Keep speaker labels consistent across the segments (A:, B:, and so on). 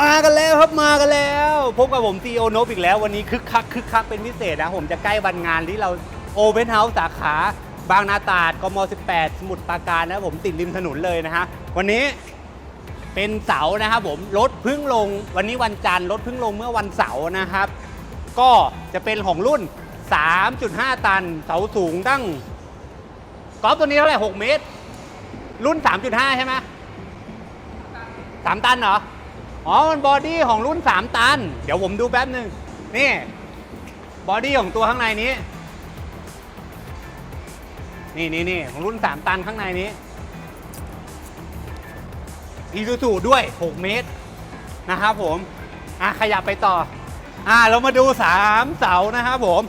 A: มากันแล้วครับมากันแล้วพบกับผมซีโอนบอีกแล้ววันนี้คึกคักคึกคักเป็นพิเศษนะ ผมจะใกล้วันงานที่เราโอเ n นเฮาส์สาขา บางนาตราดกม 18 สมุทรปราการนะผมติดริมถนนเลยนะฮะ วันนี้เป็นเสาร์นะครับผมรถเพึ่งลงวันนี้วันจันทร์รถเพึ่งลงเมื่อวันเสาร์นะครับ ก็จะเป็นของรุ่น 3.5 ตัน เสาสูงตั้งกอล์ฟตัวนี้เท่าไหร่ 6 เมตร รุ่น 3.5 ใช่ไหมสามตันเหรอ อ๋อ มันบอดี้ของรุ่น 3 ตัน เดี๋ยวผมดูแป๊บหนึ่งนี่ บอดี้ของตัวข้างในนี้ นี่นี่นี่ของรุ่น 3 ตันข้างในนี้อีซูซูด้วย 6 เมตร นะครับผม อะ ขยับไปต่อ อะ เรามาดู 3 เสานะครับผม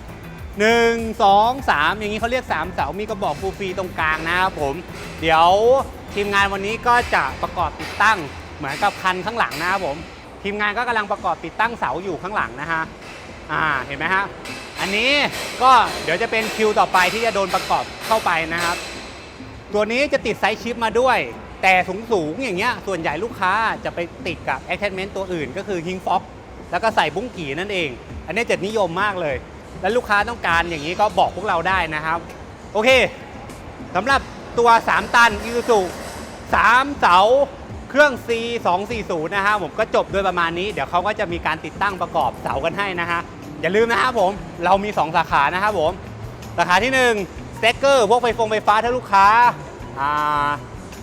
A: 1 2 3 อย่างนี้เขาเรียก 3 เสา มีกระบอกฟูฟีตรงกลางนะครับผม เดี๋ยวทีมงานวันนี้ก็จะประกอบติดตั้ง เหมือนกับคันข้างหลังนะครับผม ทีมงานก็กำลังประกอบติดตั้งเสาอยู่ข้างหลังนะฮะอ่าเห็นไหมฮะอันนี้ก็เดี๋ยวจะเป็นคิวต่อไปที่จะโดนประกอบเข้าไปนะครับ ตัวนี้จะติดไซส์ชิปมาด้วย แต่สูงสูงๆอย่างเงี้ยส่วนใหญ่ลูกค้าจะไปติดกับ attachment ตัวอื่น ก็คือ King Fox แล้วก็ใส่บุ้งกี่นั่นเอง อันนี้จะนิยมมากเลย แล้วลูกค้าต้องการอย่างนี้ก็บอกพวกเราได้นะครับ โอเคสำหรับตัว 3 ตัน i s u z u 3 เสา เครื่อง C 2 4 0นะฮะผมก็จบโดยประมาณนี้ เดี๋ยวเขาก็จะมีการติดตั้งประกอบเสากันให้นะฮะ อย่าลืมนะครับผม เรามี 2 สาขานะครับผม สาขาที่1สเต็กเกอร์พวกไฟฟงไฟฟ้าถ้าลูกค้าอ่า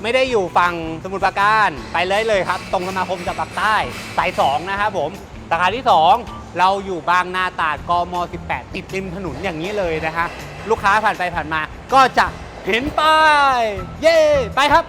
A: ไม่ได้อยู่ฝั่งสมุทรปราการไปเลยเลยครับ ตรงสมาคมจังหวักใต้สาย2นะครับผม สาขาที่ 2 เราอยู่บางนาตราดกม 18 ติดริมถนนอย่างนี้เลยนะฮะลูกค้าผ่านไปผ่านมาก็จะเห็นป้ายเย้ไปครับ